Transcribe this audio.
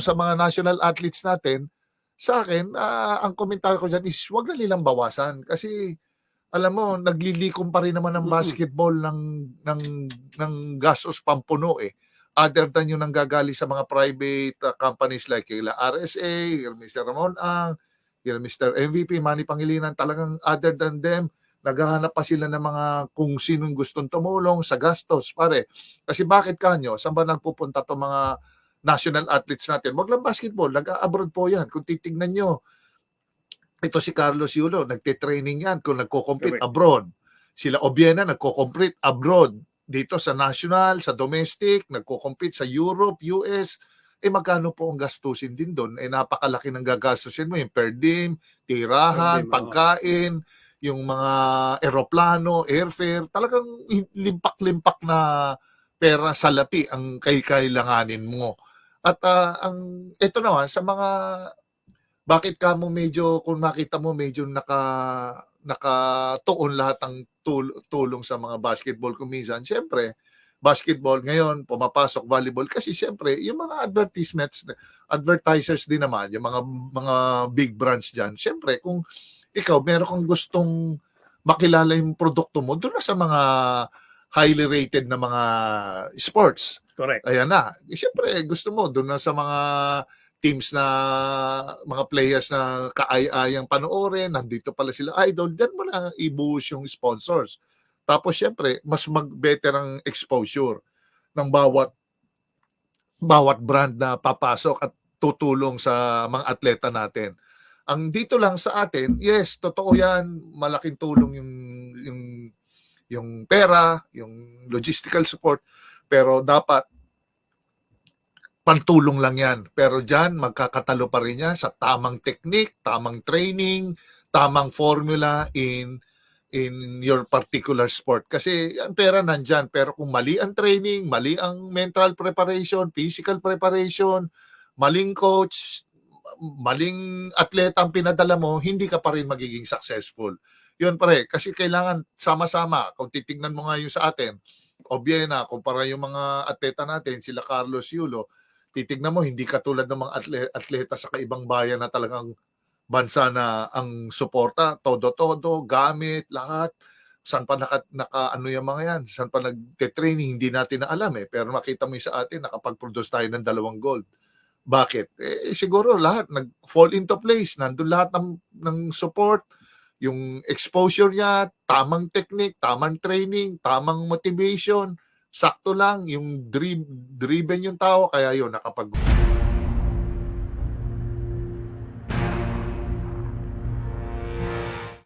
sa mga national athletes natin, sa akin, ah, ang komentaryo ko dyan is wag na nilang bawasan. Kasi, alam mo, naglilikom pa rin naman ng basketball ng, ng, ng gastos pampuno eh. Other than yung nanggagaling sa mga private uh, companies like kila RSA, Mr. Ramon Ang, kila Mr. MVP, Manny Pangilinan, talagang other than them, naghahanap pa sila ng mga kung sinong gustong tumulong sa gastos, pare. Kasi bakit kanyo? Saan ba nagpupunta to mga national athletes natin? Wag lang basketball, nag-abroad po yan. Kung titignan nyo, ito si Carlos Yulo, nagte-training yan kung nagko-compete abroad. Sila Obiena, nagko-compete abroad. Dito sa national, sa domestic, nagko-compete sa Europe, US, eh magkano po ang gastusin din doon? Eh napakalaki ng gagastusin mo, yung per diem, tirahan, Per pagkain, yung mga eroplano, airfare, talagang limpak-limpak na pera sa lapi ang kay-kailanganin mo. At ah, ang ito naman sa mga bakit ka mo medyo kung makita mo medyo naka nakatuon lahat ng tul- tulong sa mga basketball kung minsan syempre basketball ngayon pumapasok volleyball kasi syempre yung mga advertisements advertisers din naman yung mga mga big brands diyan syempre kung ikaw meron kang gustong makilala yung produkto mo doon sa mga highly rated na mga sports Correct. ayan na. Eh, Siyempre, gusto mo, doon na sa mga teams na, mga players na kaay-ayang panoorin, nandito pala sila idol, dyan mo na ibuhos yung sponsors. Tapos, siyempre, mas mag-better ang exposure ng bawat bawat brand na papasok at tutulong sa mga atleta natin. Ang dito lang sa atin, yes, totoo yan, malaking tulong yung yung yung pera, yung logistical support, pero dapat pantulong lang yan. Pero dyan, magkakatalo pa rin yan sa tamang technique, tamang training, tamang formula in in your particular sport. Kasi ang pera nandyan, pero kung mali ang training, mali ang mental preparation, physical preparation, maling coach, maling atleta ang pinadala mo, hindi ka pa rin magiging successful. Yun pare, kasi kailangan sama-sama. Kung titignan mo nga yung sa atin, Obiena, kumpara yung mga atleta natin, sila Carlos Yulo, titignan mo, hindi katulad ng mga atle- atleta sa kaibang bayan na talagang bansa na ang suporta, todo-todo, gamit, lahat. Saan pa naka, naka ano yung mga yan? Saan pa nagte-training? Hindi natin na alam eh. Pero makita mo yung sa atin, nakapag-produce tayo ng dalawang gold. Bakit? Eh, siguro lahat nag-fall into place. Nandun lahat ng, ng support, yung exposure niya, tamang technique, tamang training, tamang motivation, sakto lang, yung driven yung tao, kaya yun, nakapag